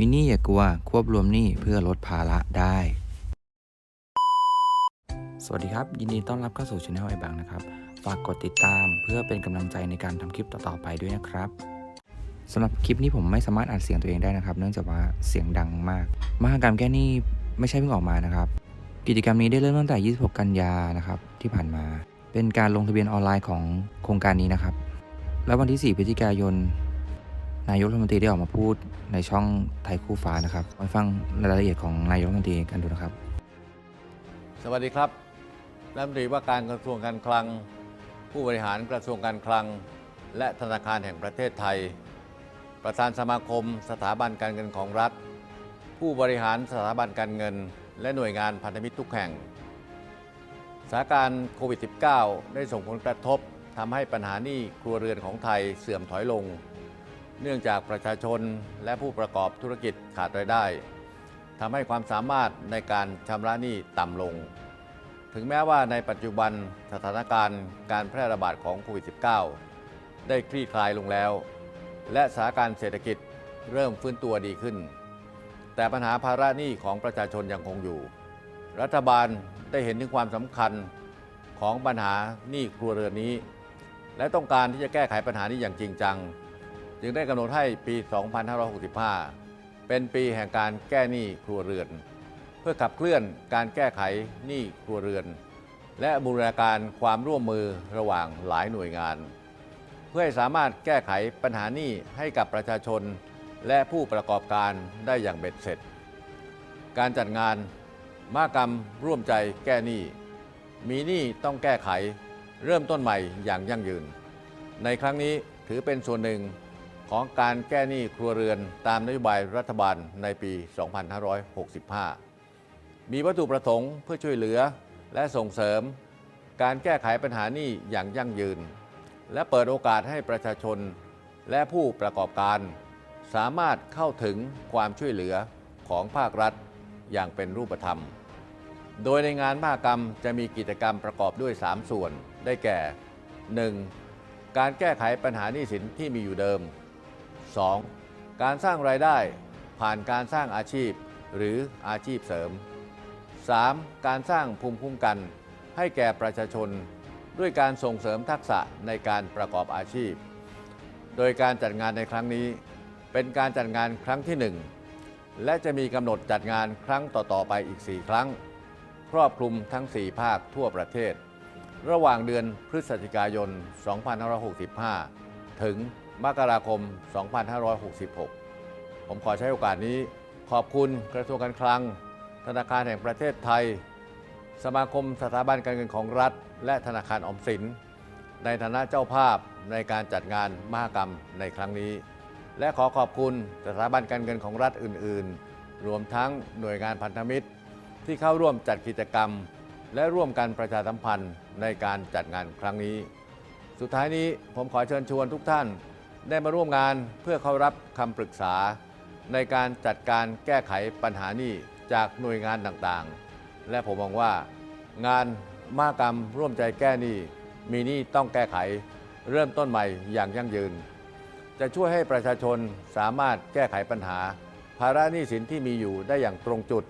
มินี่อย่ากลัว ควบรวมหนี้เพื่อลดภาระได้ สวัสดีครับ ยินดีต้อนรับเข้าสู่ช anel ไอบังนะครับ ฝากกดติดตามเพื่อเป็นกำลังใจในการทำคลิปต่อ ๆ ไปด้วยนะครับสำหรับคลิปนี้ผมไม่สามารถอัดเสียงตัวเองได้นะครับ เนื่องจากว่าเสียงดังมาก มหกรรมแก้หนี้ไม่ใช่เพิ่งออกมานะครับ กิจกรรมนี้ได้เริ่มตั้งแต่ 26 กันยานะครับที่ผ่านมา เป็นการลงทะเบียนออนไลน์ของโครงการนี้นะครับ แล้ววันที่ 4 พฤศจิกายน นายกรัฐมนตรีได้ออกมาพูดในช่องไทยคู่ฟ้านะครับไปฟังรายละเอียดของนายกรัฐมนตรีกันดูนะครับ สวัสดีครับรัฐมนตรีว่าการกระทรวงการคลัง ผู้บริหารกระทรวงการคลัง และธนาคารแห่งประเทศไทย ประธานสมาคม สถาบันการเงินของรัฐ ผู้บริหารสถาบันการเงิน และหน่วยงานพันธมิตรทุกแห่งสถานการณ์โควิด -19 ได้ส่งผลกระทบทำให้ปัญหานี้ครัวเรือนของไทยเสื่อมถอยลง เนื่องจากประชาชนและผู้ประกอบธุรกิจขาดรายได้ทำให้ความสามารถในการชำระหนี้ต่ำลง ถึงแม้ว่าในปัจจุบันสถานการณ์การแพร่ระบาดของโควิด -19 ได้คลี่คลายลงแล้ว และสถานการณ์เศรษฐกิจเริ่มฟื้นตัวดีขึ้น แต่ปัญหาภาระหนี้ของประชาชนยังคงอยู่ รัฐบาลได้เห็นถึงความสำคัญของปัญหาหนี้ครัวเรือนนี้ และต้องการที่จะแก้ไขปัญหานี้อย่างจริงจัง จึงได้กำหนดให้ปี 2565 เป็นปีแห่งการแก้หนี้ครัวเรือน เพื่อขับเคลื่อนการแก้ไขหนี้ครัวเรือน และบูรณาการความร่วมมือระหว่างหลายหน่วยงาน เพื่อให้สามารถแก้ไขปัญหาหนี้ให้กับประชาชน และผู้ประกอบการได้อย่างเบ็ดเสร็จ การจัดงานมหกรรมร่วมใจแก้หนี้ มีหนี้ต้องแก้ไข เริ่มต้นใหม่อย่างยั่งยืน ในครั้งนี้ถือเป็นส่วนหนึ่ง ของการแก้หนี้ครัวเรือนตามนโยบายรัฐบาลในปี 2565 มีวัตถุประสงค์เพื่อช่วยเหลือและส่งเสริม การแก้ไขปัญหาหนี้อย่างยั่งยืน และเปิดโอกาสให้ประชาชนและผู้ประกอบการ สามารถเข้าถึงความช่วยเหลือของภาครัฐอย่างเป็นรูปธรรม โดยในงานมหกรรมจะมีกิจกรรมประกอบด้วย 3 ส่วน ได้แก่ 1. การแก้ไขปัญหาหนี้สินที่มีอยู่เดิม 2. การสร้างรายได้ผ่านการสร้างอาชีพ หรืออาชีพเสริม 3. การสร้างภูมิคุ้มกัน ให้แก่ประชาชน ด้วยการส่งเสริมทักษะในการประกอบอาชีพ โดยการจัดงานในครั้งนี้ เป็นการจัดงานครั้งที่ 1 และจะมีกำหนดจัดงานครั้งต่อๆไปอีก 4 ครั้ง ครอบคลุมทั้ง 4 ภาคทั่วประเทศ ระหว่างเดือนพฤศจิกายน 2565 ถึง มกราคม 2566 ผมขอใช้โอกาสนี้ขอบคุณกระทรวงการคลัง ธนาคารแห่งประเทศไทย สมาคมสถาบันการเงินของรัฐ และธนาคารออมสิน ในฐานะเจ้าภาพในการจัดงานมหกรรมในครั้งนี้ และขอขอบคุณสถาบันการเงินของรัฐอื่น ๆ รวมทั้งหน่วยงานพันธมิตร ที่เข้าร่วมจัดกิจกรรม และร่วมกันประชาสัมพันธ์ในการจัดงานครั้งนี้ สุดท้ายนี้ผมขอเชิญชวนทุกท่าน ได้มาร่วมงานเพื่อเข้ารับคำปรึกษา ในการจัดการแก้ไขปัญหานี้จากหน่วยงานต่างๆ และผมมองว่า งานมหกรรมร่วมใจแก้หนี้มีหนี้ต้องแก้ไข เริ่มต้นใหม่อย่างยั่งยืน จะช่วยให้ประชาชนสามารถแก้ไขปัญหา ภาระหนี้สินที่มีอยู่ได้อย่างตรงจุด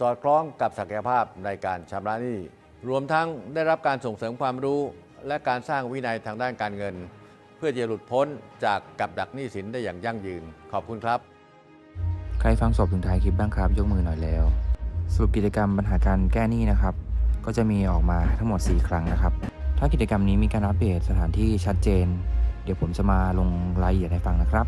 สอดคล้องกับศักยภาพในการชำระหนี้รวมทั้งได้รับการส่งเสริมความรู้และการสร้างวินัยทางด้านการเงิน พื่อจะหลุดพ้นจากกับดักหนี้สินได้อย่างยั่งยืน ขอบคุณครับ ใครฟังจบถึงท้ายคลิปบ้างครับ ยกมือหน่อยแล้วสรุปกิจกรรมปัญหาการแก้หนี้นะครับ ก็จะมีออกมาทั้งหมด 4 ครั้งนะครับ ถ้ากิจกรรมนี้มีการอัปเดตสถานที่ชัดเจน เดี๋ยวผมจะมาลงรายละเอียดให้ฟังนะครับ